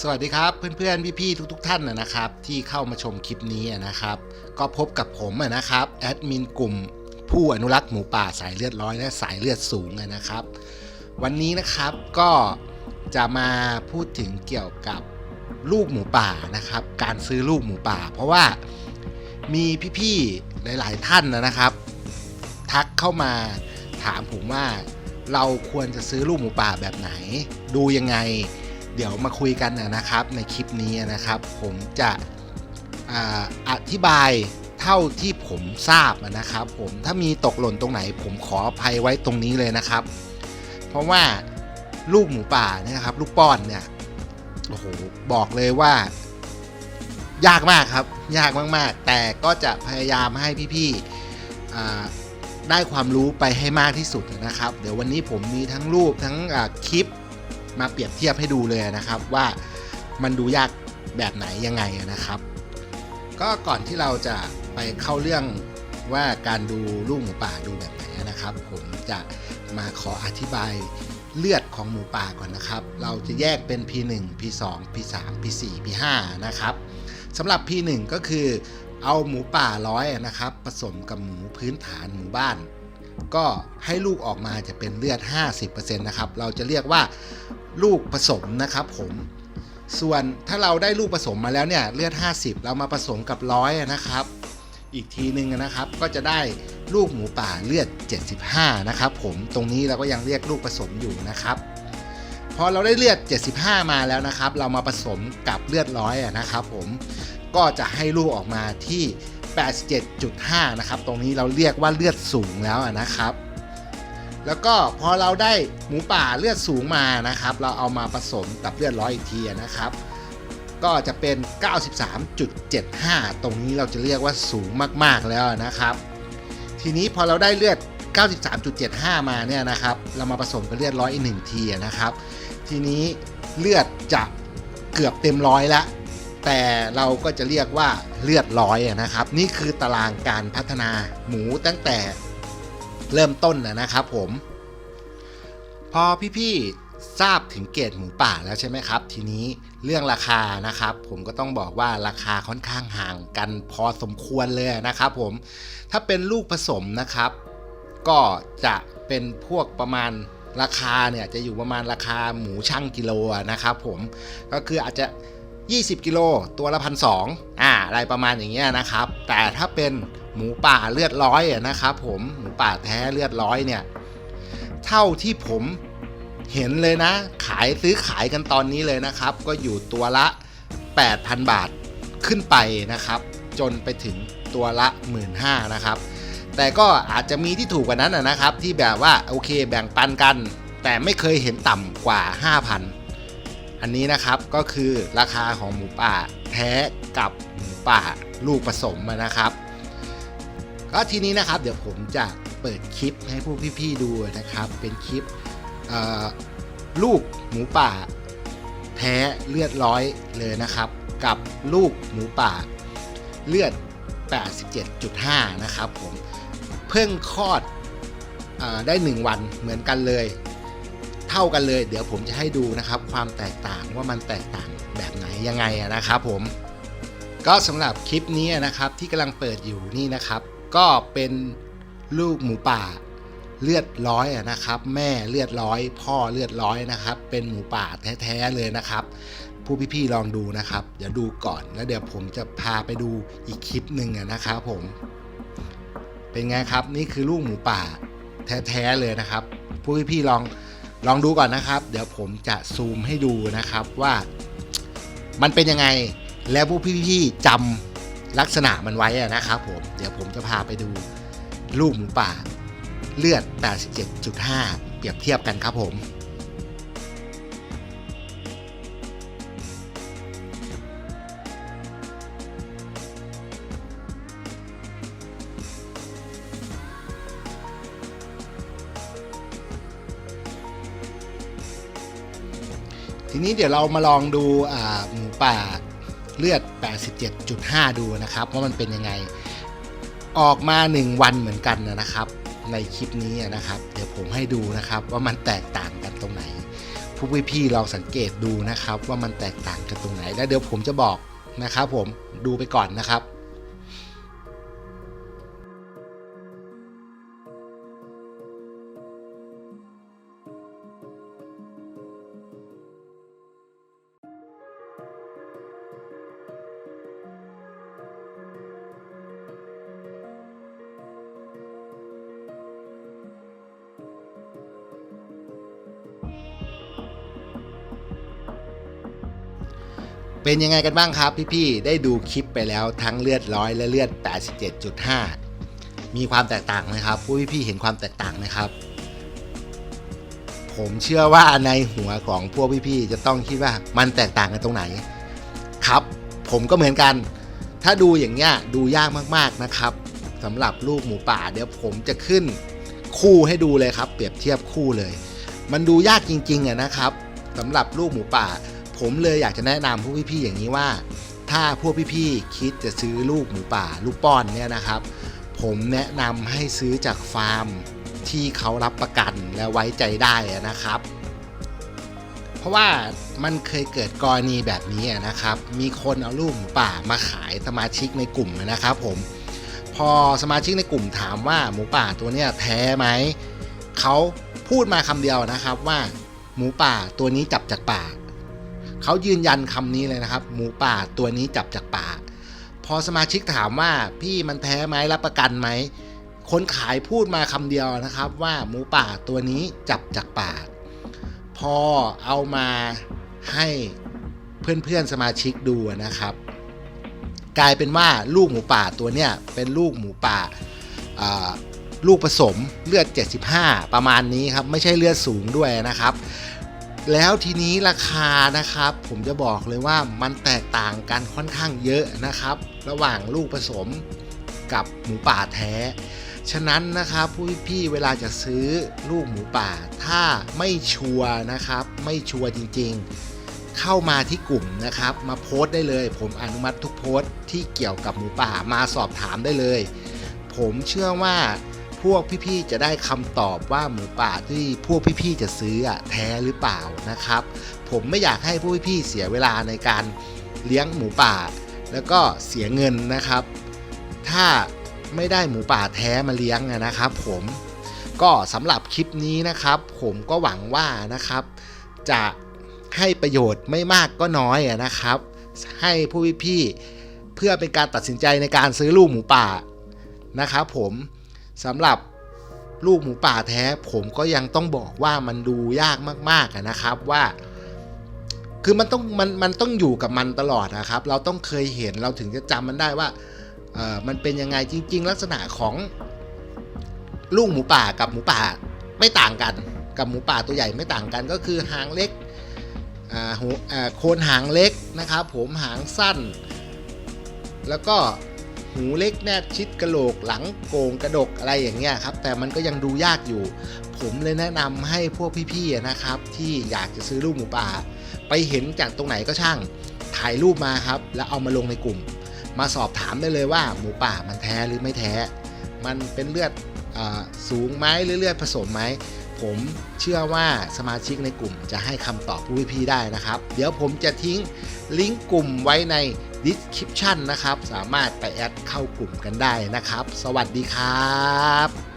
สวัสดีครับเพื่อนๆ พี่ๆทุกๆ ท่านนะครับ ที่เข้ามาชมคลิปนี้นะครับ ก็พบกับผมนะครับแอดมินกลุ่ม ผู้อนุรักษ์หมูป่าสายเลือดร้อยและสายเลือดสูงนะครับ วันนี้นะครับก็จะมาพูดถึงเกี่ยวกับลูกหมูป่านะครับ การซื้อลูกหมูป่า เพราะว่ามีพี่ๆหลายๆท่านนะครับ ทักเข้ามาถามผมว่าเราควรจะซื้อลูกหมูป่าแบบไหน ดูยังไง เดี๋ยวมาคุยกันนะครับในคลิปนี้นะครับ ผมจะอธิบายเท่าที่ผมทราบนะครับ ผมถ้ามีตกหล่นตรงไหน ผมขออภัยไว้ตรงนี้เลยนะครับ เพราะว่าลูกหมูป่าเนี่ยครับ ลูกป้อนเนี่ยโอ้โหบอกเลยว่า ยากมากครับ ยากมากๆ แต่ก็จะพยายามให้พี่ๆได้ความรู้ไปให้มากที่สุดนะครับ เดี๋ยววันนี้ผมมีทั้งรูปทั้งคลิป มาเปรียบเทียบให้ดูเลยนะครับว่ามันดูยากแบบไหนยังไงนะครับ ก็ก่อนที่เราจะไปเข้าเรื่องว่าการดูลูกหมูป่าดูแบบไหนนะครับ ผมจะมาขออธิบายเลือดของหมูป่าก่อนนะครับ เราจะแยกเป็น P1 P2 P3 P4 P5 นะครับสำหรับ P1 ก็คือเอาหมูป่าร้อยนะครับ ผสมกับหมูพื้นฐานหมู่บ้าน ก็ให้ลูกออกมาจะเป็นเลือด 50%นะครับ เราจะเรียกว่าลูกผสมนะครับผมส่วนถ้าเราได้ลูกผสมมาแล้วเนี่ยเลือด 50 เรามาผสมกับร้อยนะครับ อีกทีหนึ่งนะครับก็จะได้ลูกหมูป่าเลือด 75 นะครับ ผมตรงนี้เราก็ยังเรียกลูกผสมอยู่นะครับ พอเราได้เลือด 75 มาแล้วนะครับ เรามาผสมกับเลือดร้อยนะครับ ผมก็จะให้ลูกออกมาที่ 87.5 นะครับ ตรงนี้เราเรียกว่าเลือดสูงแล้วนะครับ แล้วก็พอเราได้หมูป่าเลือดสูงมานะครับ เราเอามาผสมกับเลือดร้อยอีกทีนะครับ ก็จะเป็น 93.75 ตรงนี้เราจะเรียกว่าสูงมากๆแล้วนะครับ ทีนี้พอเราได้เลือด 93.75 มาเนี่ยนะครับ เรามาผสมกับเลือดร้อยอีกหนึ่งทีนะครับ ทีนี้เลือดจะเกือบเต็มร้อยแล้ว แต่เราก็จะเรียกว่าเลือดร้อยนะครับ นี่คือตารางการพัฒนาหมูตั้งแต่เริ่มต้นนะครับผม พอพี่ๆทราบถึงเกรดหมูป่าแล้วใช่ไหมครับ ทีนี้เรื่องราคานะครับ ผมก็ต้องบอกว่าราคาค่อนข้างห่างกันพอสมควรเลยนะครับผมถ้าเป็นลูกผสมนะครับ ก็จะเป็นพวกประมาณราคาเนี่ยจะอยู่ประมาณราคาหมูช่างกิโลนะครับผมก็คืออาจจะ 20 กิโลตัวละพันสองอ่าอะไรประมาณอย่างเงี้ยนะครับ แต่ถ้าเป็นหมูป่าเลือดร้อยนะครับผมหมูป่าแท้เลือดร้อยเนี่ย เท่าที่ผมเห็นเลยนะ ขายซื้อขายกันตอนนี้เลยนะครับ ก็อยู่ตัวละ 8,000 บาทขึ้นไปนะครับ จนไปถึงตัวละ 15,000นะครับ แต่ก็อาจจะมีที่ถูกกว่านั้นนะนะครับ ที่แบบว่าโอเคแบ่งปันกัน แต่ไม่เคยเห็นต่ำกว่า 5,000 อันนี้นะครับก็คือราคาของหมูป่าแท้กับหมูป่าลูกผสมนะครับ ก็ทีนี้นะครับเดี๋ยวผมจะเปิดคลิปให้พวกพี่ๆดูนะครับ เป็นคลิปลูกหมูป่า แท้เลือดร้อยเลยนะครับ กับลูกหมูป่าเลือด 87.5 นะครับผมเพิ่งคลอดอได้ 1 วันเหมือนกันเลย เท่ากันเลย เดี๋ยวผมจะให้ดูนะครับ ความแตกต่างว่ามันแตกต่างแบบไหนยังไงนะครับผมก็สำหรับคลิปนี้นะครับที่กำลังเปิดอยู่นี่นะครับ ก็เป็นลูกหมูป่าเลือดร้อยนะครับ แม่เลือดร้อย พ่อเลือดร้อยนะครับ เป็นหมูป่าแท้ๆเลยนะครับ ผู้พี่ๆลองดูนะครับ เดี๋ยวดูก่อนแล้วเดี๋ยวผมจะพาไปดูอีกคลิปหนึ่งนะครับผม เป็นไงครับนี่คือลูกหมูป่าแท้ๆเลยนะครับ ผู้พี่ๆลอง ลองดูก่อนนะครับ เดี๋ยวผมจะซูมให้ดูนะครับว่ามันเป็นยังไงแล้วผู้พี่ๆจำลักษณะมันไว้นะครับผมเดี๋ยวผมจะพาไปดูลูกหมูป่า เลือด 87.5 เปรียบเทียบกันครับผม นี้เดี๋ยวเรามาลองดูหมูป่าเลือด 87.5 ดูนะครับว่ามันเป็นยังไง ออกมา 1 วันเหมือนกันนะครับ ในคลิปนี้นะครับ เดี๋ยวผมให้ดูนะครับ ว่ามันแตกต่างกันตรงไหน ผู้พี่ๆลองสังเกตดูนะครับ ว่ามันแตกต่างกันตรงไหน แล้วเดี๋ยวผมจะบอกนะครับ ผมดูไปก่อนนะครับ เป็นยังไงกันบ้างครับพี่ๆ ได้ดูคลิปไปแล้วทั้งเลือดร้อยและเลือด 87.5 มีความแตกต่างไหมครับผู้พี่ๆ เห็นความแตกต่างไหมครับ ผมเชื่อว่าในหัวของพวกพี่ๆ จะต้องคิดว่ามันแตกต่างกันตรงไหน ครับ ผมก็เหมือนกัน ถ้าดูอย่างเงี้ยดูยากมากๆนะครับสำหรับลูกหมูป่าเดี๋ยวผมจะขึ้นคู่ให้ดูเลยครับ เปรียบเทียบคู่เลย มันดูยากจริงๆอะนะครับสำหรับลูกหมูป่า ผมเลยอยากจะแนะนำพวกพี่ๆอย่างนี้ว่า ถ้าพวกพี่ๆคิดจะซื้อลูกหมูป่า ลูกป้อนเนี่ยนะครับ ผมแนะนำให้ซื้อจากฟาร์มที่เขารับประกันและไว้ใจได้นะครับ เพราะว่ามันเคยเกิดกรณีแบบนี้นะครับ มีคนเอาลูกหมูป่ามาขายสมาชิกในกลุ่มนะครับ ผมพอสมาชิกในกลุ่มถามว่าหมูป่าตัวเนี้ยแท้ไหมเขาพูดมาคำเดียวนะครับว่าหมูป่าตัวนี้จับจากป่า เขายืนยันคำนี้เลยนะครับ หมูป่าตัวนี้จับจากป่า พอสมาชิกถามว่าพี่มันแท้ไหมรับประกันไหมคนขายพูดมาคำเดียวนะครับ ว่าหมูป่าตัวนี้จับจากป่า พอเอามาให้เพื่อนๆสมาชิกดูนะครับ กลายเป็นว่าลูกหมูป่าตัวเนี้ยเป็นลูกหมูป่าอ่าลูกผสมเลือด 75 ประมาณนี้ครับ ไม่ใช่เลือดสูงด้วยนะครับ แล้วทีนี้ราคานะครับ ผมจะบอกเลยว่ามันแตกต่างกันค่อนข้างเยอะนะครับ ระหว่างลูกผสมกับหมูป่าแท้ ฉะนั้นนะครับผู้พี่เวลาจะซื้อลูกหมูป่า ถ้าไม่ชัวร์นะครับ ไม่ชัวร์จริงๆ เข้ามาที่กลุ่มนะครับ มาโพสต์ได้เลย ผมอนุมัติทุกโพสต์ที่เกี่ยวกับหมูป่ามาสอบถามได้เลย ผมเชื่อว่า พวกพี่ๆจะได้คำตอบว่าหมูป่าที่พวกพี่ๆจะซื้ออะแท้หรือเปล่านะครับ ผมไม่อยากให้พวกพี่ๆเสียเวลาในการเลี้ยงหมูป่า แล้วก็เสียเงินนะครับ ถ้าไม่ได้หมูป่าแท้มาเลี้ยงนะครับ ผมก็สำหรับคลิปนี้นะครับ ผมก็หวังว่านะครับ จะให้ประโยชน์ไม่มากก็น้อยนะครับ ให้ผู้พี่ๆเพื่อเป็นการตัดสินใจในการซื้อลูกหมูป่านะครับผม สำหรับลูกหมูป่าแท้ ผมก็ยังต้องบอกว่ามันดูยากมากๆนะครับว่า คือมันต้องมันมันต้องอยู่กับมันตลอดนะครับ เราต้องเคยเห็นเราถึงจะจำมันได้ว่าเออมันเป็นยังไงจริง ๆ ลักษณะของลูกหมูป่ากับหมูป่าไม่ต่างกัน กับหมูป่าตัวใหญ่ไม่ต่างกัน ก็คือหางเล็กอ่าหูอ่าโคนหางเล็กนะครับ ผมหางสั้น แล้วก็ หูเล็กแนบชิดกระโหลกหลังโกงกระดกอะไรอย่างเงี้ยครับ แต่มันก็ยังดูยากอยู่ ผมเลยแนะนำให้พวกพี่ๆนะครับ ที่อยากจะซื้อลูกหมูป่า ไปเห็นจากตรงไหนก็ช่าง ถ่ายรูปมาครับ แล้วเอามาลงในกลุ่ม มาสอบถามได้เลยว่าหมูป่ามันแท้หรือไม่แท้ มันเป็นเลือดอสูงไหมหรือเลือดผสมไหมผมเชื่อว่าสมาชิกในกลุ่มจะให้คำตอบผู้พี่ๆได้นะครับ เดี๋ยวผมจะทิ้งลิงก์กลุ่มไว้ใน description นะครับ สามารถไปแอดเข้ากลุ่มกันได้นะครับ สวัสดีครับ